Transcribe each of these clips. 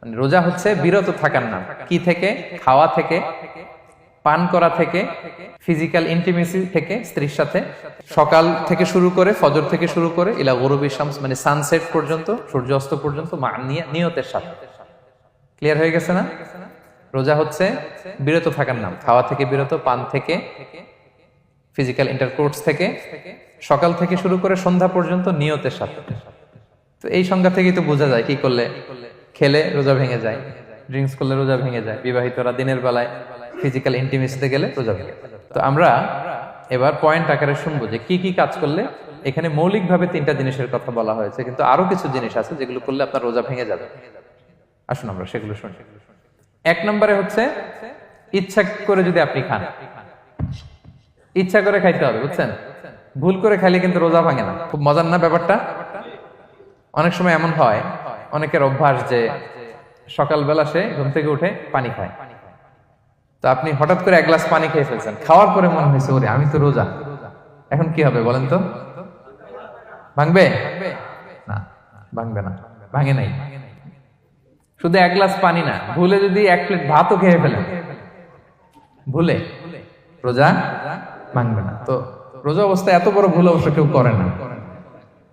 মানে রোজা হচ্ছে বিরত থাকার নাম। কি থেকে? খাওয়া থেকে, পান করা থেকে ফিজিক্যাল ইন্টিমেসি থেকে, স্ত্রীর সাথে। সকাল থেকে শুরু করে, ফজর থেকে শুরু করে, ইলা গরুবি শামস মানে সানসেট পর্যন্ত, সূর্যাস্ত পর্যন্ত নিয়তের সাথে। ক্লিয়ার হয়ে গেছে না? রোজা হচ্ছে বিরত থাকার নাম। খাওয়া থেকে বিরত, পান থেকে ফিজিক্যাল ইন্টারকোর্স থেকে, সকাল থেকে শুরু করে সন্ধ্যা পর্যন্ত নিয়তের সাথে। তো এই সংজ্ঞা থেকেই তো বোঝা যায় কি করলে খেলে রোজা ভেঙে যায় ড্রিঙ্কস করলে রোজা ভেঙে যায়, বিবাহিতরা দিনের বেলায় ফিজিক্যাল ইন্টিমেসিতে গেলে রোজা ভেঙে তো আমরা এবার পয়েন্ট আকারে শুনব যে কি কি কাজ করলে এখানে মৌলিকভাবে তিনটা জিনিসের কথা বলা হয়েছে, কিন্তু আরও কিছু জিনিস আছে যেগুলো করলে আপনার রোজা ভেঙে যাবে। আসুন আমরা সেগুলো শুনি। এক নম্বরে হচ্ছে ইচ্ছা করে যদি আপনি খান, ইচ্ছা করে খাইতে হবে, বুঝছেন? ভুল করে খাইলে কিন্তু রোজা ভাঙে না। খুব মজার না ব্যাপারটা? অনেক সময় এমন হয় অনেকের অভ্যাস যে সকালবেলা সে ঘুম থেকে উঠে পানি খায়। তো আপনি হঠাৎ করে এক গ্লাস পানি খেয়ে ফেলছেন। খাওয়ার পরে মনে হয়েছে, ওরে, আমি তো রোজা। এখন কি হবে বলেন তো? ভাঙবে? না ভাঙবে না। ভাঙে নাই। শুধু এক গ্লাস পানি না, ভুলে যদি এক প্লেট ভাতও খেয়ে ফেলেন। ভুলে? রোজা ভাঙবে না। তো রোজা অবস্থা এত বড় ভুল অবশ্য কেউ করে না।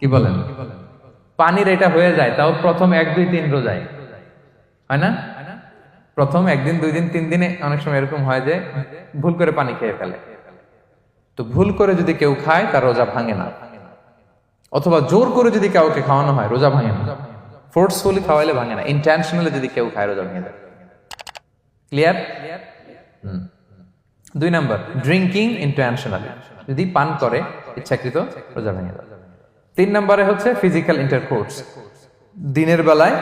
কি বলেন? কি বলেন পানির এটা হয়ে যায়, তাও প্রথম এক, দুই, তিন রোজায়। হয় না? প্রথম একদিন দুই দিন, তিন দিনে অনেক সময় এরকম হয় যে ভুল করে পানি খেয়ে ফেলে। তো ভুল করে যদি কেউ খায়, তার রোজা ভাঙে না। অথবা জোর করে যদি কাউকে খাওয়ানো হয়, রোজা ভাঙে না। ফোর্সফুলি খাওয়াইলে ভাঙে না। ইন্টেনশনালি যদি কেউ খায়, রোজা ভেঙে যায় ক্লিয়ার দুই নাম্বার ড্রিঙ্কিং ইন্টেনশনালি যদি পান করে, ইচ্ছাকৃত, রোজা ভেঙে যায় তিন নম্বরে হচ্ছে ফিজিক্যাল ইন্টারকোর্স দিনের বেলায়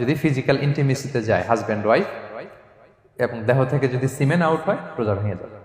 যদি ফিজিক্যাল ইন্টিমেসিতে যায় হাজব্যান্ড ওয়াইফ এবং দেহ থেকে যদি সিমেন আউট হয়, রোজা ভেঙে যাবে।